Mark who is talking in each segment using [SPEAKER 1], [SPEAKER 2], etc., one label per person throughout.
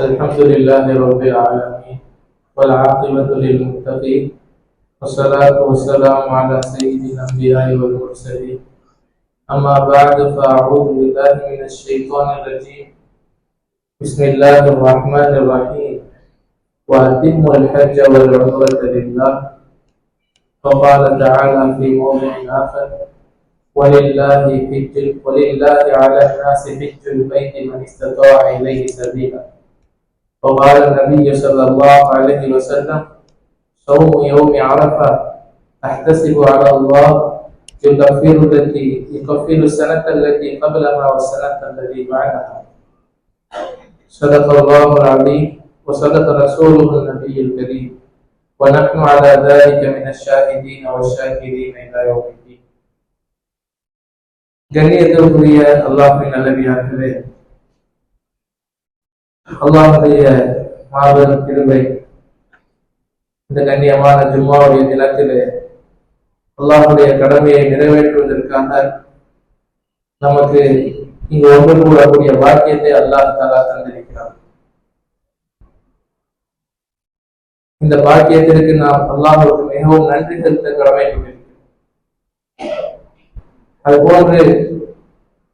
[SPEAKER 1] الحمد لله رب العالمين والعاقبة للمتقين والصلاة والسلام على سيد الأنبياء والمرسلين أما بعد فأعوذ بالله من الشيطان الرجيم. بسم الله الرحمن الرحيم. وأتموا الحج والعمرة لله. وقال تعالى في موضع آخر ولله حج ولله على الناس حج البيت من استطاع إليه سبيلا. وقال النبي صلى الله عليه وسلم صوم يوم عرفة أحتسب على الله يكفر التي يكفر السنة التي قبلها والسنة التي بعدها صدق الله العظيم وصدق رسوله النبي الكريم ونحن على ذلك من الشاهدين والشاكرين إلى يوم الدين கண்ணியத்திற்குரிய அல்லாஹின் நல்லவியார்களே அல்லாஹுடைய மாபெரும் கிருபை இந்த கண்ணியமான ஜும்மாவுடைய தினத்திலே அல்லாஹுடைய கடமையை நிறைவேற்றுவதற்காக நமக்கு இங்கு ஒன்று கூடக்கூடிய வாக்கியத்தை அல்லாஹ் தாலா தந்திருக்கிறார் இந்த பாக்கியத்திற்கு நாம் அல்லாஹுக்கு மிகவும் நன்றி செலுத்த அது அதுபோன்று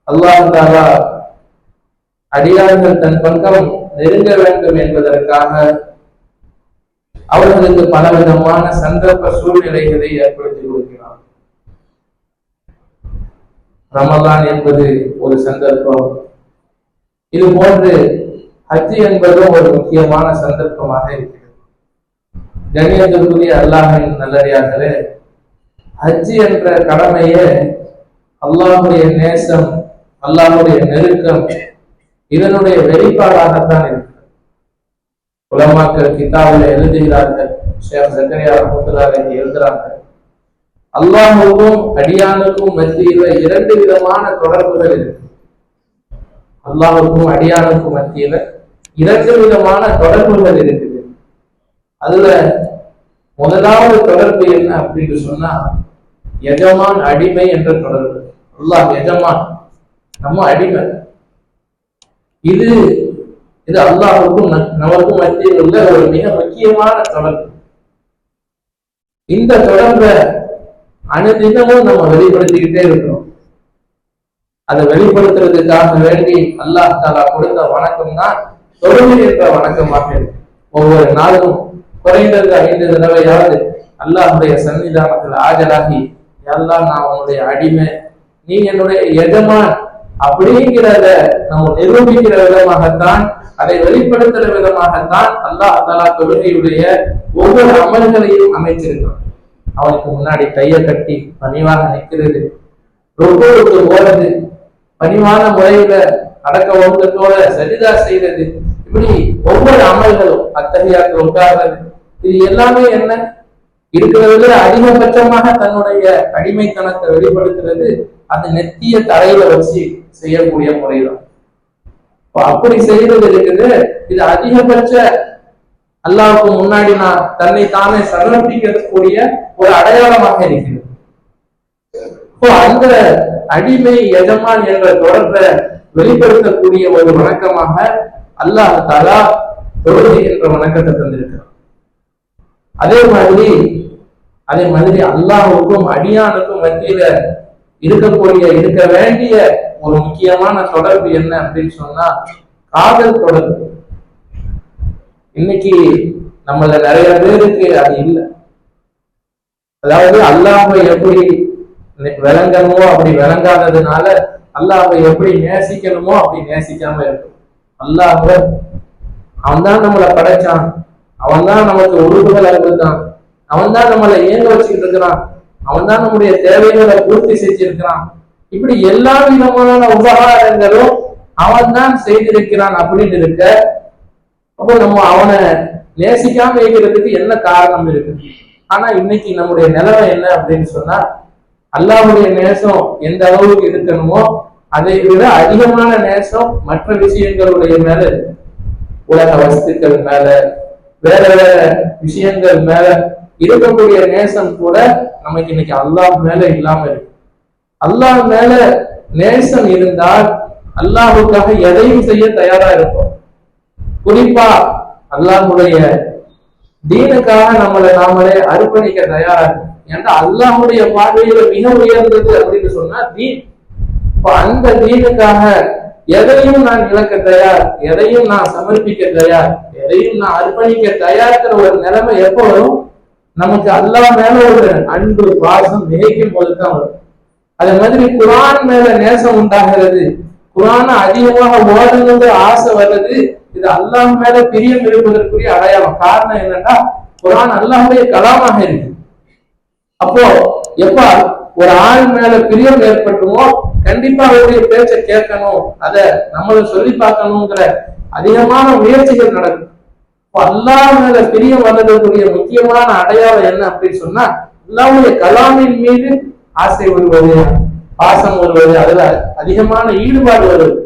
[SPEAKER 1] அல்லாஹ் தாலா அடியார்கள் தன் பக்கம் நெருங்க வேண்டும் என்பதற்காக அவர்களுக்கு பலவிதமான சந்தர்ப்ப சூழ்நிலைகளை ஏற்படுத்தி கொடுக்கிறான் ரமதான் என்பது ஒரு சந்தர்ப்பம். இது போன்று ஹஜ் என்பதும் ஒரு முக்கியமான சந்தர்ப்பமாக இருக்கிறது. கணியத்திற்குரிய அல்லாஹின் நல்லடியார்களே ஹஜ் என்ற கடமையே அல்லாஹுடைய நேசம் அல்லாஹுடைய நெருக்கம் இதனுடைய வெளிப்பாடாகத்தான் இருக்கு. உலமாக்கள் கிதாபில் எழுதுகிறார்கள். ஷேக் சக்கரியா ரஹமத்துல்லாஹி எழுதுறாங்க அல்லாஹுக்கும் அடியானுக்கும் மத்தியில இரண்டு விதமான தொடர்புகள் இருக்கு. அல்லாஹுக்கும் அடியானுக்கும் மத்தியில இரண்டு விதமான தொடர்புகள் இருக்குது. அதுல முதலாவது தொடர்பு என்ன அப்படின்னு சொன்னா எஜமான் அடிமை என்ற தொடர்பு. அல்லாஹ் எஜமான் நம்ம அடிமை. இது இது அல்லாஹுக்கும் நமக்கும் மத்தியில் உள்ள ஒரு மிக முக்கியமான தொடர்பு. இந்த தொடர்பை அனுதினமும் நம்ம வெளிப்படுத்திக்கிட்டே இருக்கிறோம். அதை வெளிப்படுத்துறதுக்காக வேண்டி அல்லாஹ் தாலா கொடுத்த வணக்கம் தான் தொழுகை என்ற வணக்கமாக ஒவ்வொரு நாளும் குறைந்தது ஐந்து தடவையாவது அல்லாஹுடைய சன்னிதானத்தில் ஆஜராகி எல்லாம் நான் உன்னுடைய அடிமை. நீ என்னுடைய எஜமான். அப்படிங்கிறத நம்ம நிரூபிக்கிற விதமாகத்தான் அதை வெளிப்படுத்துற விதமாகத்தான் அல்லாஹ் தலா தொழுகையுடைய ஒவ்வொரு அமல்களையும் அமைச்சிருக்கிறான். அவனுக்கு முன்னாடி கையை கட்டி பணிவாக நிற்கிறது. ரொம்பவுக்கு ஓடுறது பணிவான முறையில அடக்க ஒழுக்கத்தோட சரிதா செய்யறது இப்படி ஒவ்வொரு அமல்களும் அத்தகையாக்கு உட்கார்றது இது எல்லாமே என்ன? இருக்கிறதுல அதிகபட்சமாக தன்னுடைய அடிமைத்தனத்தை வெளிப்படுத்துறது அது நெத்திய தரையில வச்சு செய்யக்கூடிய முறைதான். அப்படி செய்தது இருக்குது. இது அதிகபட்ச அல்லாவுக்கு முன்னாடி நான் தன்னை தானே சமர்ப்பிக்கக்கூடிய ஒரு அடையாளமாக இருக்கிறது. இப்போ அந்த அடிமை எஜமான் என்ற தொடர்பை வெளிப்படுத்தக்கூடிய ஒரு வணக்கமாக அல்லாஹ் தாலா தொழுகை என்ற வணக்கத்தை தந்திருக்கிறான். அதே மாதிரி அதே மாதிரி அல்லாஹுக்கும் அடியானுக்கும் மத்தியில இருக்கக்கூடிய இருக்க வேண்டிய ஒரு முக்கியமான தொடர்பு என்ன அப்படின்னு சொன்னா காதல் தொடர்பு. இன்னைக்கு நம்மள நிறைய பேருக்கு அது இல்லை. அதாவது அல்லாஹை எப்படி விளங்கணுமோ அப்படி விளங்காததுனால அல்லாஹை எப்படி நேசிக்கணுமோ அப்படி நேசிக்காம இருக்கும் அல்லாஹ் அவன் தான் நம்மளை படைச்சான். அவன் தான் நமக்கு உறுப்புகளை கொடுத்தான் அவன் தான் நம்மளை இயங்க வச்சுக்கிட்டு இருக்கிறான். அவன் தான் நம்முடைய தேவைகளை பூர்த்தி செஞ்சிருக்கிறான். இப்படி எல்லா விதமான உபகாரங்களும் அவன் தான் செய்திருக்கிறான் அப்படின்னு இருக்க அப்போ நம்ம அவனை நேசிக்காம இருக்கிறதுக்கு என்ன காரணம் இருக்கு? ஆனா இன்னைக்கு நம்முடைய நிலைமை என்ன அப்படின்னு சொன்னா அல்லாவுடைய நேசம் எந்த அளவுக்கு இருக்கணுமோ அதை விட அதிகமான நேசம் மற்ற விஷயங்களுடைய மேல உலக வஸ்துக்கள் மேல வேற வேற விஷயங்கள் மேல இருக்கக்கூடிய நேசம் கூட நமக்கு இன்னைக்கு அல்லாஹ் மேல இல்லாம இருக்கு. அல்லாஹ் மேல நேசம் இருந்தால் அல்லாஹுக்காக எதையும் செய்ய தயாரா இருக்கும் குறிப்பா அல்லாஹுடைய தீனுக்காக நம்மளை நாமளே அர்ப்பணிக்க தயாரா. இருக்கும் ஏன்னா அல்லாஹுடைய பார்வையில மிக உயர்ந்தது அப்படின்னு சொன்னா தீன். இப்போ அந்த தீனுக்காக எதையும் நான் இழக்க தயார் எதையும் நான் சமர்ப்பிக்க தயார் எதையும் நான் அர்ப்பணிக்க தயார்ங்கிற ஒரு நிலைமை எப்போ வரும்? நமக்கு அல்லாஹ் மேல ஒரு அன்பு பாசம் மிகைக்கும் போதுதான் வரும். அதே மாதிரி குரான் மேல நேசம் உண்டாகிறது. குரான அதிகமாக ஓதணுங்கிற ஆசை வர்றது இது அல்லாஹ் மேல பிரியம் இருப்பதற்குரிய அடையாளம். காரணம் என்னன்னா குரான் அல்லாஹுடைய கலாமாக இருக்கு. அப்போ எப்ப ஒரு ஆள் மேல பிரியம் ஏற்பட்டுமோ கண்டிப்பா அவருடைய பேச்சை கேட்கணும் அத நம்மள சொல்லி பார்க்கணுங்கிற அதிகமான முயற்சிகள் நடக்கும். இப்போ அல்லாஹ் மேல பிரியம் வர்றதுக்குரிய முக்கியமான அடையாளம் என்ன அப்படின்னு சொன்னா அல்லாவுடைய கலாமின் மீது ஆசை வருவது பாசம் வருவது அதுல அதிகமான ஈடுபாடு வருவது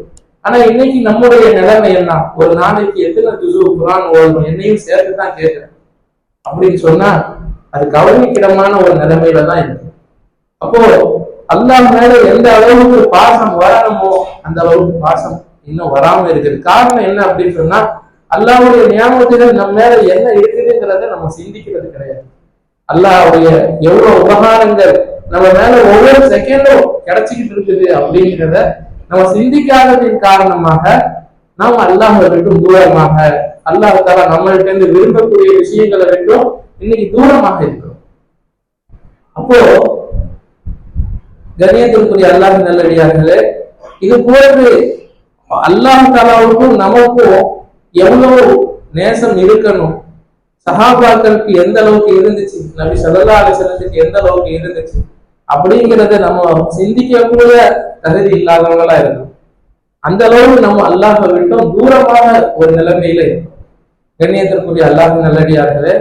[SPEAKER 1] ஆனா இன்னைக்கு நம்முடைய நிலைமை என்ன? ஒரு நாளைக்கு எத்தனை துசு குரான் ஓடணும் என்னையும் சேர்த்து தான் கேட்கிறேன். அப்படின்னு சொன்னா அது கவனிக்கிடமான ஒரு நிலைமையில தான் இருக்கு. அப்போ அல்லாஹ் மேல எந்த அளவுக்கு பாசம் வரணுமோ அந்த அளவுக்கு பாசம் இன்னும் வராம இருக்குது. காரணம் என்ன அப்படின்னு சொன்னா அல்லாவுடைய நியாமத்துகள் நம்ம மேல என்ன இருக்குதுங்கிறத நம்ம சிந்திக்கிறது கிடையாது. அல்லாவுடைய எவ்வளவு உபகாரங்கள் நம்ம மேல ஒவ்வொரு செகண்டும் கிடைச்சிக்கிட்டு இருக்குது அப்படிங்கிறத நம்ம சிந்திக்காததின் காரணமாக நாம் அல்லாஹை விட்டு தூரமாக அல்லாஹ் தாலா நம்மள்ட்ட இருந்து விரும்பக்கூடிய விஷயங்களை விட்டும் இன்னைக்கு தூரமாக இருக்கிறோம். அப்போ கணியத்திற்குரிய அல்லாஹ் நல்லடியார்களே இது போன்று அல்லாஹ் தாலாவுக்கும் நமக்கும் எவ்வளவு நேசம் இருக்கணும்? சஹாபாக்களுக்கு எந்த அளவுக்கு இருந்துச்சு? நபி சல்லா அலிசல்லத்துக்கு எந்த அளவுக்கு இருந்துச்சு? அப்படிங்கிறத நம்ம சிந்திக்க கூட தகுதி இல்லாதவங்களா இருக்கும் அந்த அளவுக்கு நம்ம அல்லாஹை விட்டும். தூரமாக ஒரு நிலைமையில. இருக்கும் கண்ணியத்திற்குரிய அல்லாஹ் நல்லடியார்களே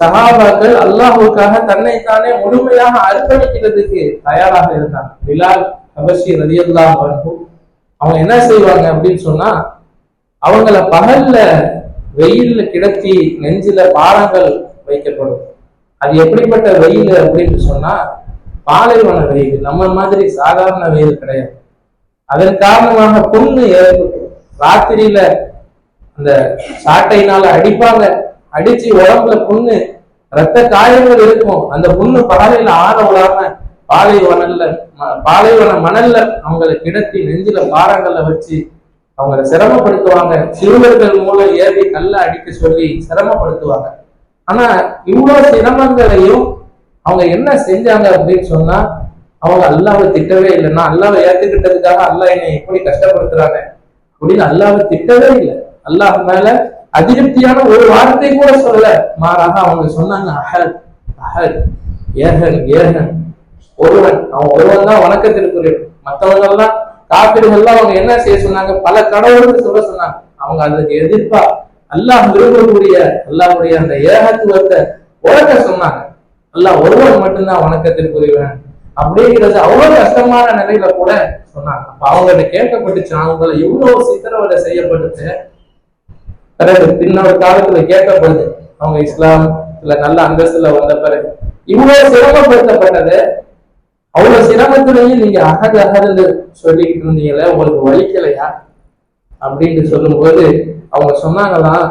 [SPEAKER 1] சஹாபாக்கள் அல்லாஹுக்காக தன்னைத்தானே முழுமையாக அர்ப்பணிக்கிறதுக்கு தயாராக இருந்தாங்க. பிலால் அபஷி ரதியல்லாஹ் அவங்க என்ன செய்வாங்க அப்படின்னு சொன்னா அவங்கள பகல்ல வெயில்ல கிடத்தி நெஞ்சில பாறங்கள் வைக்கப்படும். அது எப்படிப்பட்ட வெயில் அப்படின்னு சொன்னா பாலைவன வெயில் நம்ம மாதிரி சாதாரண வெயில் கிடையாது. அதன் காரணமாக புண்ணு ஏற்பட்டு ராத்திரியில அந்த சாட்டையினால அடிப்பாங்க. அடிச்சு உடம்புல புண்ணு ரத்த காயங்கள் இருக்கும். அந்த புண்ணு பாலையில ஆற விடாம பாலைவனல்ல ம- பாலைவன மணல்ல அவங்களை கிடத்தி நெஞ்சில பாறங்கள்ல வச்சு அவங்கள சிரமப்படுத்துவாங்க. சிறுவர்கள் மூலம் ஏறி கல்ல அடிக்க சொல்லி சிரமப்படுத்துவாங்க. ஆனா இவ்வளவு சிரமங்களையும் அவங்க என்ன செஞ்சாங்க அப்படின்னு சொன்னா அவங்க அல்லாவை திட்டவே இல்லைன்னா அல்லாவை ஏத்துக்கிட்டதுக்காக அல்லாஹ் என்னை எப்படி கஷ்டப்படுத்துறாங்க அப்படின்னு அல்லாவை திட்டவே இல்லை. அல்லாஹ் மேல அதிருப்தியான ஒரு வார்த்தை கூட சொல்லல. மாறாக அவங்க சொன்னாங்க அகல் அகல் ஏகன் ஏகன். ஒருவன் அவன் ஒருவன் தான் வணக்கத்திற்குரியவன் மற்றவங்க எல்லாம் காப்பீடுகள்லாம் அவங்க என்ன செய்ய சொன்னாங்க? பல கடவுளுக்கு சொல்ல சொன்னாங்க. அவங்க அதுக்கு எதிர்ப்பா அல்லாஹ் விரும்பக்கூடிய அல்லாஹுடைய அந்த ஏகத்துவத்தை உலக சொன்னாங்க. அல்லாஹ் ஒருவன் மட்டும்தான் வணக்கத்திற்குரியவன் அப்படிங்கிறது அவ்வளவு கஷ்டமான நிலையில கூட சொன்னாங்க. அப்ப அவங்கள்ட்ட கேட்கப்பட்டுச்சு அவங்கள எவ்வளவு சித்திரவதை செய்யப்பட்டுச்சு. பிறகு பின்னொரு காலத்துல கேட்கப்படுது அவங்க இஸ்லாம்ல நல்ல அந்தஸ்துல வந்த பிறகு. இவ்வளவு சிரமப்படுத்தப்பட்டது. அவ்வளவு சிரமத்திலையும் நீங்க அகது அகதுன்னு சொல்லிக்கிட்டு இருந்தீங்களே உங்களுக்கு வலிக்கலையா? அப்படின்னு சொல்லும்போது அவங்க சொன்னாங்களாம்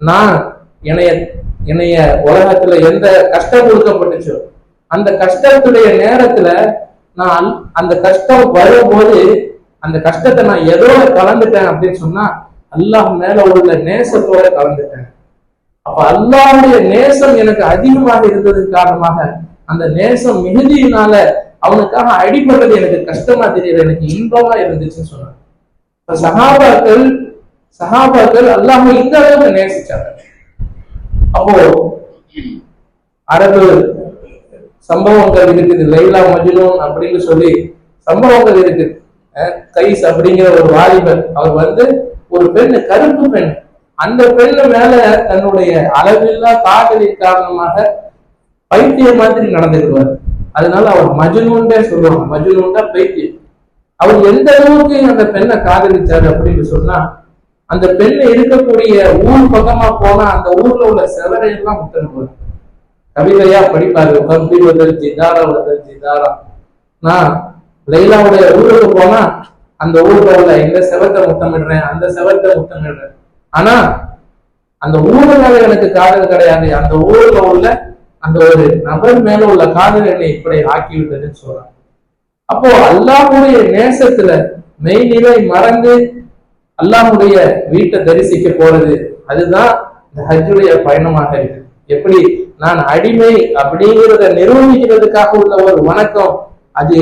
[SPEAKER 1] நான் என்னைய என்னைய உலகத்துல எந்த கஷ்டம் கொடுக்கப்பட்டுச்சோ அந்த கஷ்டத்துடைய நேரத்துல நான் அந்த கஷ்டம் வரும்போது அந்த கஷ்டத்தை நான் எதோட கலந்துட்டேன் அப்படின்னு சொன்னா அல்லாஹ் மேல உள்ள நேசத்தோட கலந்துட்டேன். அப்ப அல்லாவுடைய நேசம் எனக்கு அதிகமாக இருந்தது காரணமாக அந்த நேசம் மிகுதியினால அவனுக்காக அடிபடுறது எனக்கு கஷ்டமா தெரியல எனக்கு இன்பமா இருந்துச்சுன்னு சொன்னாங்க. சகாபாக்கள் சகாபாக்கள் அல்லாம இந்த அளவுக்கு நேசிச்சாங்க. அப்போ அரபு சம்பவங்கள் இருக்குது லைலா மஜ்னூன் அப்படின்னு சொல்லி சம்பவங்கள் இருக்குது அஹ் கைஸ் அப்படிங்கிற ஒரு வாலிபர் அவர் வந்து ஒரு பெண் கருப்பு பெண். அந்த பெண்ணு மேல தன்னுடைய அளவில்லா காதலின் காரணமாக பைத்தியம் மாதிரி நடந்துக்குவார் அதனால அவர் மஜ்னூன்டே சொல்லுவாங்க மஜ்னூன்டா பைத்தியம். அவர் எந்த அளவுக்கு அந்த பெண்ணை காதலிச்சாரு அப்படின்னு சொன்னா அந்த பெண்ணு இருக்கக்கூடிய ஊர் பக்கமா போனா அந்த ஊர்ல உள்ள செவரையெல்லாம் முத்தனுவார் கவிதையா படிப்பாரு. கம்பி வதல் ஜிதாரா வதல் ஜிதாரா நான் லைலாவுடைய ஊருக்கு போனா அந்த ஊர்ல உள்ள இந்த செவத்தை முத்தமிடுறேன் அந்த செவத்தை முத்தமிடுறேன். ஆனா அந்த ஊரு மேல எனக்கு காதல் கிடையாது. அந்த ஊர்ல உள்ள அந்த ஒரு நபர் மேல உள்ள காதல் என்னை இப்படி ஆக்கி விட்டதுன்னு சொல்றாங்க. அப்போ அல்லாவுடைய நேசத்துல மெய்நிலை மறந்து அல்லாஹுடைய வீட்டை தரிசிக்க போறது அதுதான் இந்த ஹஜ்ஜுடைய பயணமாக இருக்கு. எப்படி? நான் அடிமை அப்படிங்கிறத நிர்வகிக்கிறதுக்காக உள்ள ஒரு வணக்கம் அது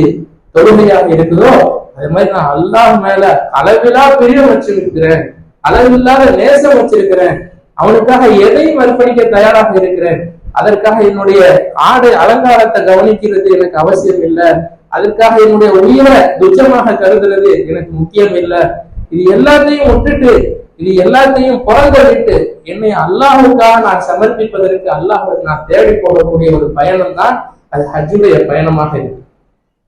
[SPEAKER 1] தொழுமையாக இருக்குதோ? அது மாதிரி நான் அல்லாஹ் மேல அளவிலா பிரியம் வச்சிருக்கிறேன். அளவில்லாத நேசம் வச்சிருக்கிறேன். அவனுக்காக எதையும் அர்ப்பணிக்க தயாராக இருக்கிறேன்? அதற்காக என்னுடைய ஆடை அலங்காரத்தை கவனிக்கிறது எனக்கு அவசியம் இல்லை. அதற்காக என்னுடைய உயிரை துச்சமாக கருதுறது எனக்கு முக்கியம் இல்லை. இது எல்லாத்தையும் விட்டுட்டு இது எல்லாத்தையும் புறந்த விட்டு என்னை அல்லாஹுக்காக நான் சமர்ப்பிப்பதற்கு அல்லாஹுக்கு நான் தேடி போகக்கூடிய ஒரு பயணம் தான் அது ஹஜ்ஜுடைய பயணமாக இருக்கு.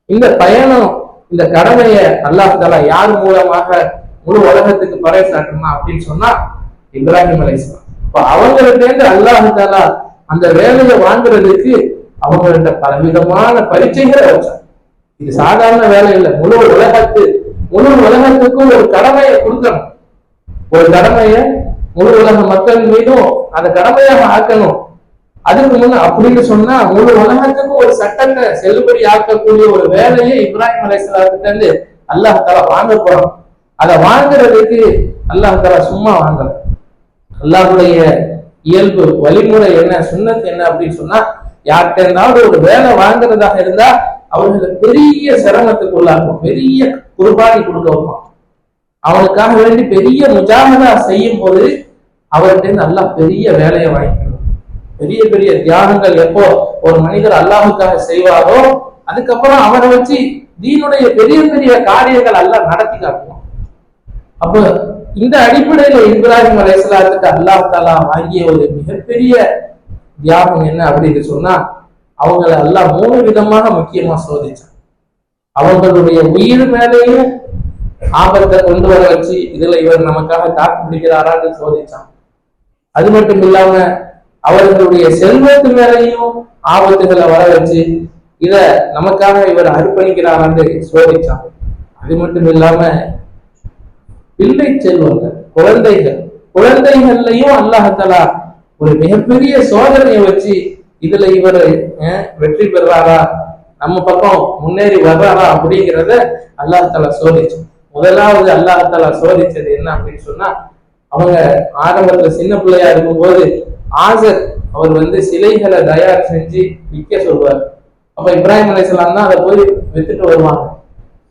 [SPEAKER 1] இந்த பயணம் இந்த கடமையை அல்லாஹ் தாலா யார் மூலமாக முழு உலகத்துக்கு பறைசாட்டணுமா அப்படின்னு சொன்னா இப்ராஹிம் அலைஸ்லாம் இப்ப அவங்கள்ட்ட இருந்து அல்லாஹு தாலா அந்த வேலையை வாங்குறதுக்கு அவங்கள்ட்ட பலவிதமான பரீட்சைகளை வச்சாங்க. இது சாதாரண வேலை இல்லை முழு உலகத்து முழு உலகத்துக்கும் ஒரு கடமையை கொடுக்கணும். ஒரு கடமைய முழு உலக மக்கள் மீதும் அந்த கடமையாக ஆக்கணும். அதுக்கு முன்ன அப்படின்னு சொன்னா முழு உலகத்துக்கும் ஒரு சட்டத்தை செல்லுபடி ஆக்கக்கூடிய ஒரு வேலையை இப்ராஹிம் அலைசலாத்திட்ட இருந்து அல்லாஹ் வாங்க போறோம் அதை வாங்குறதுக்கு அல்லாஹ் சும்மா வாங்கல. அல்லாஹுடைய இயல்பு வழிமுறை என்ன சுண்ணத்து என்ன அப்படின்னு சொன்னா யார்கிட்ட இருந்தாலும் ஒரு வேலை வாங்குறதாக இருந்தா அவர்களை பெரிய சிரமத்துக்கு உள்ளாக்கும் பெரிய குர்பானி கொடுக்க வைப்பான். அவனுக்காக வேண்டி பெரிய முஜாகதா செய்யும் போது அவர்கிட்ட நல்லா பெரிய வேலையை வாங்கிக்கணும். பெரிய பெரிய தியாகங்கள் எப்போ ஒரு மனிதர் அல்லாஹுக்காக செய்வாரோ அதுக்கப்புறம் அவரை வச்சு தீனுடைய பெரிய பெரிய காரியங்கள் எல்லாம் நடத்தி காட்டுவான். அப்போ இந்த அடிப்படையில இப்ராஹிம் அலையாத்துக்கு அல்லாஹ் தாலா வாங்கிய ஒரு மிகப்பெரிய தியாகம் என்ன அப்படின்னு சொன்னா அவங்களை எல்லாம் மூணு விதமாக முக்கியமா சோதிச்சான் அவங்களுடைய உயிர் மேலேயும் ஆபத்தை கொண்டு வர வச்சு இதுல இவர் நமக்காக காத்து பிடிக்கிறாரான்னு சோதிச்சான் அது மட்டும் இல்லாம அவர்களுடைய செல்வத்து மேலையும் ஆபத்துகளை வர வச்சு இத நமக்காக இவர் அர்ப்பணிக்கிறாரான்னு சோதிச்சான் அது மட்டும் இல்லாம பிள்ளை செல்வங்கள் குழந்தைகள் குழந்தைகள்லையும் அல்லாஹலா ஒரு மிகப்பெரிய சோதனையை வச்சு இதுல இவர் வெற்றி பெறாரா நம்ம பக்கம் முன்னேறி வர்றாரா அப்படிங்கிறத அல்லாஹால சோதிச்சு. முதலாவது அல்லாஹால சோதிச்சது என்ன அப்படின்னு சொன்னா அவங்க ஆரம்பத்துல சின்ன பிள்ளையா இருக்கும்போது ஆசர் அவர் வந்து சிலைகளை தயார் செஞ்சு விற்க சொல்வார். அப்ப இப்ராஹிம் அலைசலாம் தான் அதை போய் வித்துட்டு வருவாங்க.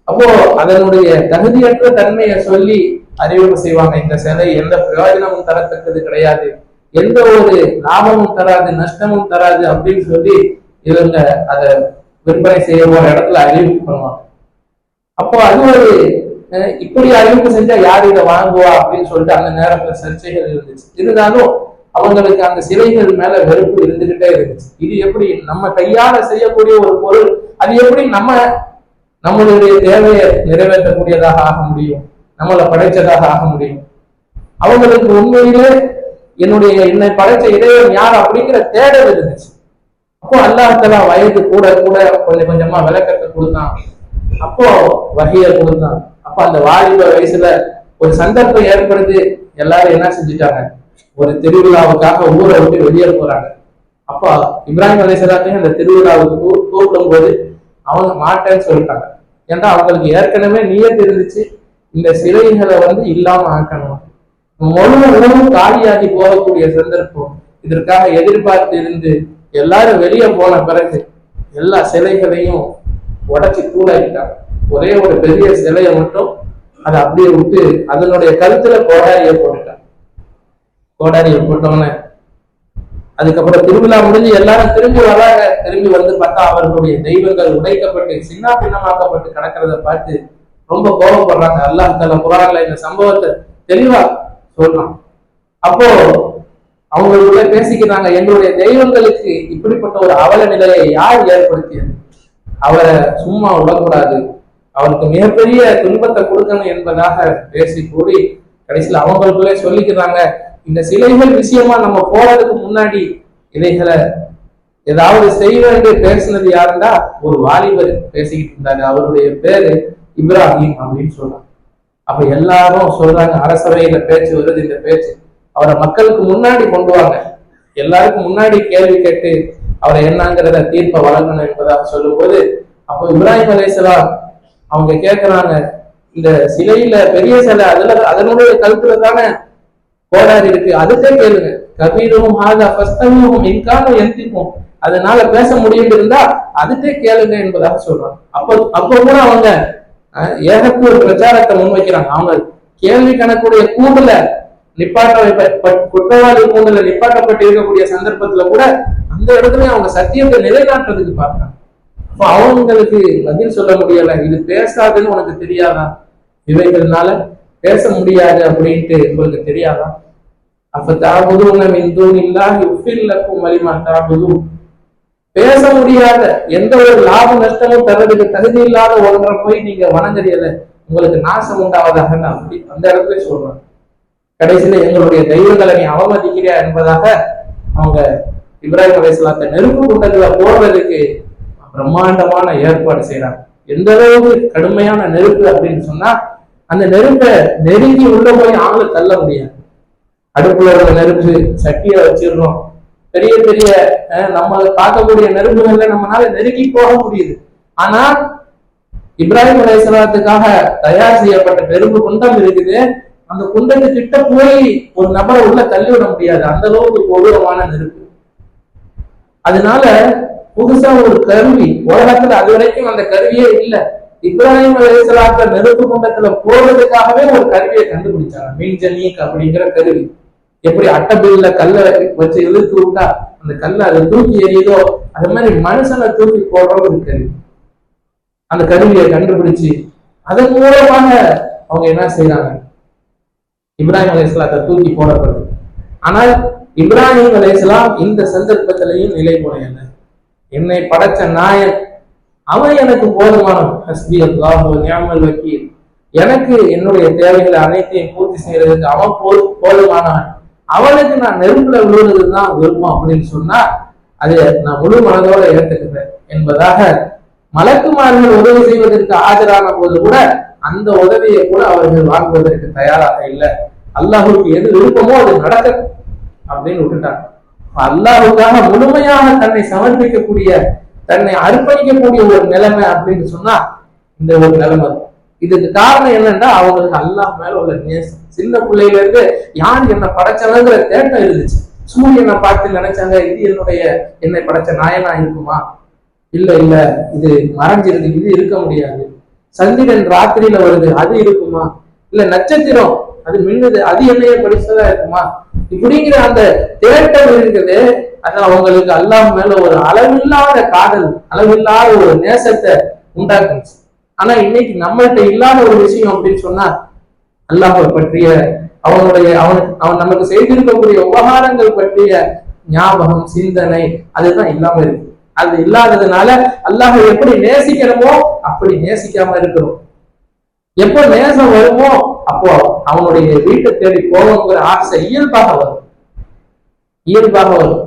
[SPEAKER 1] அப்போ அதனுடைய தகுதியற்ற தன்மையை சொல்லி அறிவிப்பு செய்வாங்க. இந்த சிலை எந்த பிரயோஜனமும் தரத்தக்கது கிடையாது. எந்த ஒரு லாபமும் தராது நஷ்டமும் தராது அப்படின்னு சொல்லி இவங்க அதை விற்பனை செய்ய போற இடத்துல அறிவிப்பு பண்ணுவாங்க. அப்போ அது ஒரு இப்படி அறிவிப்பு செஞ்சா யார் இதை வாங்குவா அப்படின்னு சொல்லிட்டு அந்த நேரத்துல சர்ச்சைகள் இருந்துச்சு. இருந்தாலும் அவங்களுக்கு அந்த சிலைகள் மேல வெறுப்பு இருந்துகிட்டே இருந்துச்சு. இது எப்படி நம்ம கையால செய்யக்கூடிய ஒரு பொருள் அது எப்படி நம்ம நம்மளுடைய தேவையை நிறைவேற்றக்கூடியதாக ஆக முடியும்? நம்மளை படைச்சதாக ஆக முடியும்? அவங்களுக்கு உண்மையிலே என்னுடைய என்னை படைச்ச இறைவன் யார் அப்படிங்கிற தேடல் இருந்துச்சு. அப்போ அல்லாஹலா வயது கூட கூட கொஞ்சம் கொஞ்சமா விளக்கத்தை கொடுத்தான். அப்போ வகைய கொடுத்தான். அப்போ அந்த வாலிப வயசுல ஒரு சந்தர்ப்பம் ஏற்படுது எல்லாரும் என்ன செஞ்சுட்டாங்க? ஒரு திருவிழாவுக்காக ஊரை விட்டு வெளியே போறாங்க. அப்பா இப்ராஹிம் அலிசலாத்தையும் அந்த திருவிழாவுக்கு கூப்பிடும் போது அவங்க மாட்டேன்னு சொல்லிட்டாங்க. ஏன்னா அவங்களுக்கு ஏற்கனவே நீயத்து இருந்துச்சு. இந்த சிலைகளை வந்து இல்லாம ஆக்கணும். முழு காலியாகி போகக்கூடிய சந்தர்ப்பம். இதற்காக எதிர்பார்த்து இருந்து எல்லாரும் வெளியே போன பிறகு எல்லா சிலைகளையும் உடச்சி தூளாக்கிட்டாங்க. ஒரே ஒரு பெரிய சிலையை மட்டும் அதை அப்படியே விட்டு அதனுடைய கருத்துல கோடாரியை போட்டுட்டாங்க. கோடாரியை போட்டோன்னே அதுக்கப்புறம் திருவிழா முடிஞ்சு எல்லாரும் திரும்பி வராங்க. திரும்பி வந்து பார்த்தா அவர்களுடைய தெய்வங்கள் உடைக்கப்பட்டு சின்ன பின்னமாக்கப்பட்டு கிடக்கிறத பார்த்து ரொம்ப கோபப்படுறாங்க. அல்லாஹ் தல குரான்ல இந்த சம்பவத்தை தெளிவா சொல்லலாம் அப்போ அவங்களுக்குள்ள பேசிக்கிறாங்க எங்களுடைய தெய்வங்களுக்கு இப்படிப்பட்ட ஒரு அவல நிலையை யார் ஏற்படுத்தியது? அவரை சும்மா விடக்கூடாது. அவருக்கு மிகப்பெரிய துன்பத்தை கொடுக்கணும் என்பதாக பேசி கூறி கடைசியில் அவங்களுக்குள்ளே சொல்லிக்கிறாங்க இந்த சிலைகள் விஷயமா நம்ம போறதுக்கு முன்னாடி இதைகளை ஏதாவது செய்வது பேசினது யாருன்னா ஒரு வாலிபர் பேசிக்கிட்டு இருந்தாரு. அவருடைய பேரு இப்ராஹிம் அப்படின்னு சொல்றாங்க அப்ப எல்லாரும் சொல்றாங்க அரசவையில பேச்சு வருது இந்த பேச்சு. அவரை மக்களுக்கு முன்னாடி கொண்டு வாங்க. எல்லாருக்கும் முன்னாடி கேள்வி கேட்டு அவரை என்னங்கிறத தீர்ப்பை வழங்கணும் என்பதாக சொல்லும்போது அப்போ இப்ராஹிம் அலைசலாம் அவங்க கேட்கிறாங்க இந்த சிலையில பெரிய சிலை அதுல அதனுடைய கழுத்துல தானே கோடாரி இருக்கு. அதுக்கே கேளுங்க. கபீரும் ஹாதா ஃபஸ்தமியும் இன்கானும் எந்திக்கும் அதனால பேச முடியும் இருந்தா அதுக்கே கேளுங்க என்பதாக சொல்றாங்க. அப்போ அப்போ கூட அவங்க அஹ், ஏகத்துவ பிரச்சாரத்தை முன்வைக்கிறாங்க. அவங்க கேள்வி கணக்குடைய கூண்டுல நிப்பாட்ட பட்- குற்றவாளி கூண்டுல நிப்பாட்டப்பட்டு இருக்கக்கூடிய சந்தர்ப்பத்துல கூட அந்த இடத்துல அவங்க சத்தியத்தை நிலைநாட்டுறதுக்கு பார்க்கறாங்க. அப்போ அவங்களுக்கு பதில் சொல்ல முடியல. இது பேசாதுன்னு உனக்கு தெரியாதா? இவைகள்னால பேச முடியாது அப்படின்ட்டு உங்களுக்கு தெரியாதா? அப்ப தாபுதுன மின் தூனில்லாஹி உஃபில்லக்கும் வலிமா தாபுதுன். பேச முடியாத எந்த ஒரு லாப நஷ்டமும் தரதுக்கு தகுதி இல்லாத ஒன்றை போய் நீங்க வணங்குறீல உங்களுக்கு நாசம் உண்டாவதாக அப்படி அந்த இடத்துல சொல்றாங்க கடைசியில எங்களுடைய தெய்வங்களை நீ அவமதிக்கிறியா என்பதாக அவங்க இப்ராஹிம் அலைஹிஸ்ஸலாத்தை நெருப்பு குண்டத்துல போடுறதுக்கு பிரம்மாண்டமான ஏற்பாடு செய்யறாங்க எந்த அளவுக்கு கடுமையான நெருப்பு அப்படின்னு சொன்னா அந்த நெருப்பை நெருங்கி உள்ள போய் ஆளு தள்ள முடியாது. அடுப்புல இருக்க நெருப்பு சட்டியை வச்சிடுறோம் பெரிய பெரிய அஹ், நம்ம பார்க்கக்கூடிய நெருப்புகள்ல நம்மளால நெருங்கி போக முடியுது. ஆனா இப்ராஹிம் அலைஹிஸ்ஸலாத்துக்காக தயார் செய்யப்பட்ட நெருப்பு குண்டம் இருக்குது. அந்த குண்டத்து கிட்ட போய் ஒரு நபரை உள்ள தள்ளி விட முடியாது. அந்த அளவுக்கு கொடூரமான நெருப்பு. அதனால புதுசா ஒரு கருவி உலகத்துல அது வரைக்கும் அந்த கருவியே இல்லை. இப்ராஹிம் அலைஹிஸ்ஸலாத்த நெருப்பு குண்டத்துல போறதுக்காகவே ஒரு கருவியை கண்டுபிடிச்சாங்க. மின்ஜனீக் அப்படிங்கிற கருவி. எப்படி அட்டபில்ல கல்லை வச்சு இழுத்து விட்டா அந்த கல்லை அதை தூக்கி எறியுதோ அது மாதிரி மனுஷனை தூக்கி போடுற ஒரு கருவி. அந்த கருவியை கண்டுபிடிச்சு அதன் மூலமாக அவங்க என்ன செய்யறாங்க இப்ராஹிம் அலைஹிஸ்ஸலாத்தை தூக்கி போடப்படுது. ஆனால் இப்ராஹிம் அலையாம் இந்த சந்தர்ப்பத்திலையும் நிலை என்ன என்னை படைச்ச நாயன் அவன் எனக்கு போதுமானவன். ஹஸ்பி அல்லாஹ் நியாமல் வக்கீல். எனக்கு என்னுடைய தேவைகளை அனைத்தையும் பூர்த்தி செய்யறதுக்கு அவன் போதுமானவன். அவளுக்கு நான் நெருப்புல விழுவது தான் விருப்பம் அப்படின்னு சொன்னா அது நான் முழு மனதோட ஏற்றுக்கிறேன் என்பதாக மலக்குமார்கள் உதவி செய்வதற்கு ஆஜரான போது கூட அந்த உதவியை கூட அவர்கள் வாங்குவதற்கு தயாராக இல்லை. அல்லாஹுக்கு எது விருப்பமோ அது நடக்கட்டும் அப்படின்னு விட்டுட்டாங்க. அல்லாஹுக்காக முழுமையாக தன்னை சமர்ப்பிக்கக்கூடிய தன்னை அர்ப்பணிக்கக்கூடிய ஒரு நிலைமை அப்படின்னு சொன்னா இந்த ஒரு நிலைமை. இதுக்கு காரணம் என்னன்னா அவங்களுக்கு அல்லாஹ் மேல உள்ள நேசம். சின்ன பிள்ளையில இருந்து யார் என்ன படைச்சவங்கிற தேட்டம் இருந்துச்சு. சூரியனை பார்த்து நினைச்சாங்க இது என்னுடைய என்னை படைச்ச நாயனா இருக்குமா? இல்ல இல்ல இது மறைஞ்சிருக்கு இது இருக்க முடியாது. சந்திரன் ராத்திரியில வருது அது இருக்குமா? இல்ல நட்சத்திரம் அது மின்னுது அது என்னைய படிச்சதா இருக்குமா? இப்படிங்கிற அந்த தேட்டம் இருக்குது. அதனால அவங்களுக்கு அல்லாஹ் மேல ஒரு அளவில்லாத காதல் அளவில்லாத ஒரு நேசத்தை உண்டாக்குச்சு ஆனா இன்னைக்கு நம்மள்கிட்ட இல்லாத ஒரு விஷயம் அப்படின்னு சொன்னா அல்லாஹை பற்றிய அவனுடைய அவன் அவன் நமக்கு செய்திருக்கக்கூடிய உபகாரங்கள் பற்றிய ஞாபகம் சிந்தனை அதுதான் இல்லாம இருக்கு. அது இல்லாததுனால அல்லாஹை எப்படி நேசிக்கிறோமோ அப்படி நேசிக்காம இருக்கிறோம். எப்போ நேசம் வருமோ அப்போ அவனுடைய வீட்டை தேடி போகணுங்கிற ஆசை இயல்பாக வரும். இயல்பாக வரும்.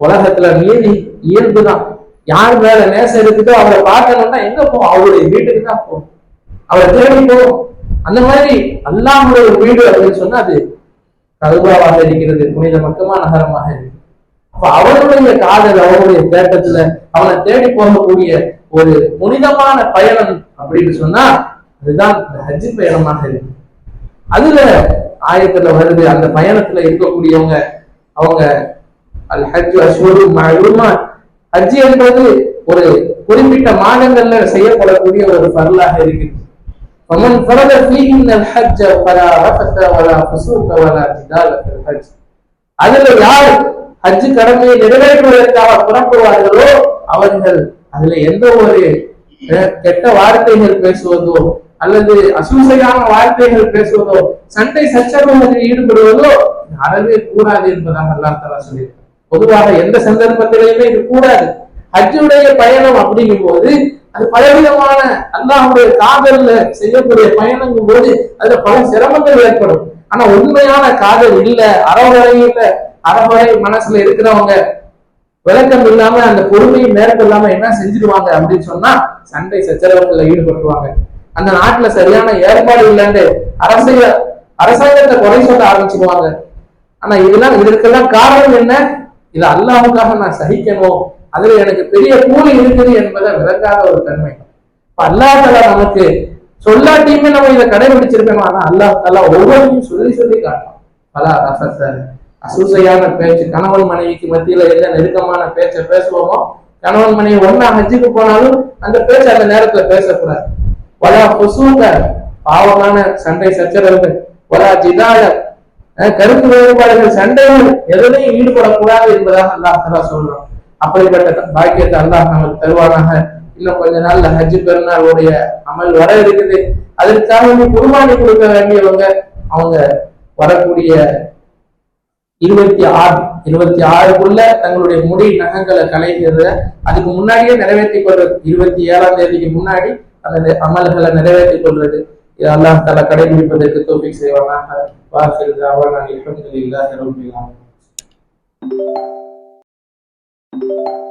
[SPEAKER 1] உலகத்துல நீதி இயல்புதான். யார் மேல நேசம் இருக்குதோ அவரை பார்க்கணும்னா எங்க போவோம்? அவருடைய வீட்டுக்கு தான் போகும் அவரை தேடி போகும் அந்த மாதிரி அல்லாஹுடைய வீடு அப்படின்னு சொன்னா அது கல்வாவாக இருக்கிறது புனித மக்கமா நகரமாக இருக்கு அப்ப அவருடைய காதல் அவருடைய தேட்டத்துல அவனை தேடி போகக்கூடிய ஒரு புனிதமான பயணம் அப்படின்னு சொன்னா அதுதான் இந்த ஹஜ் பயணமாக இருக்கு. அதுல ஆயத்துல வருது அந்த பயணத்துல இருக்கக்கூடியவங்க அவங்க அல் ஹஜ் அஷ்வரு மழுமா ஹஜ் என்பது ஒரு குறிப்பிட்ட மாதங்கள்ல செய்யப்படக்கூடிய ஒரு பரலாக இருக்கு فمن فرض فيهن الحج فلا رفث ولا فسوق ولا جدال في الحج அதுல யார் ஹஜ் கடமையை நிறைவேற்றுவதற்காக புறப்படுவார்களோ அவர்கள் அதுல எந்த ஒரு அஹ், கெட்ட வார்த்தைகள் பேசுவதோ அல்லது அசூசையான வார்த்தைகள் பேசுவதோ சண்டை சச்சரவுகளில் ஈடுபடுவதோ இது அறவே கூடாது என்பதாக அல்லாஹ் தலா சொல்லியிருக்கார் பொதுவாக எந்த சந்தர்ப்பத்திலையுமே இது கூடாது ஹஜ்ஜுடைய பயணம் அப்படிங்கும் போது அது பலவிதமான அல்லாஹுடைய காதல்ல செய்யக்கூடிய பயணங்கும் போது அதுல பல சிரமங்கள் ஏற்படும். ஆனா உண்மையான காதல் இல்ல. அறவரையில அறவரை மனசுல இருக்கிறவங்க விளக்கம் இல்லாம அந்த பொறுமையும் மேற்கொள்ளாம என்ன செஞ்சிருவாங்க அப்படின்னு சொன்னா சண்டை சச்சரவுகள்ல ஈடுபட்டுருவாங்க. அந்த நாட்டுல சரியான ஏற்பாடு இல்லைன்னு அரசியல் அரசாங்கத்தை குறை சொல்ல ஆரம்பிச்சிருவாங்க. ஆனா இதெல்லாம் இதற்கெல்லாம் காரணம் என்ன? இது அல்லாஹுக்காக நான் சகிக்கணும். அதுல எனக்கு பெரிய கூலி இருக்குது என்பதை விளங்காத ஒரு தன்மை. இப்ப அல்லாஹ் தலா நமக்கு சொல்லாட்டியுமே நம்ம இதை கடைபிடிச்சிருக்கணும் ஆனா அல்லாஹ் தலா ஒவ்வொன்றையும் சொல்லி சொல்லி காட்டணும் பல ரசத்தை அசூசையான பேச்சு. கணவன் மனைவிக்கு மத்தியில எந்த நெருக்கமான பேச்சை பேசுவோமோ கணவன் மனைவி ஒன்னா ஹஜ்ஜுக்கு போனாலும் அந்த பேச்சு அந்த நேரத்துல பேசக்கூடாது. வலா பொசூக பாவமான சண்டை சச்சரவுகள். வலா ஜிதால அஹ் கருத்து வேறுபாடுகள் சண்டைகள் எதுலையும் ஈடுபடக்கூடாது என்பதாக அல்லாஹ் தலா சொல்றோம் அப்படிப்பட்ட பாக்கியத்தை அல்லாஹ் நமக்கு தருவானாக. இன்னும் கொஞ்ச நாள்ல ஹஜ் பெருநாளுடைய அமல் வர இருக்குது. அதற்காக நீ குருமானி கொடுக்க வேண்டியவங்க அவங்க வரக்கூடிய இருபத்தி ஆறு இருபத்தி ஆறுக்குள்ள தங்களுடைய முடி நகங்களை கலைகிறத அதுக்கு முன்னாடியே நிறைவேற்றி கொள்றது. இருபத்தி ஏழாம் தேதிக்கு முன்னாடி அந்த அமல்களை நிறைவேற்றி கொள்றது. இது அல்லாஹ் தலா கடைபிடிப்பதற்கு தோப்பி செய்வானாக. வாசில் அல்ஹம்துலில்லாஹி ரப்பில் ஆலமீன். you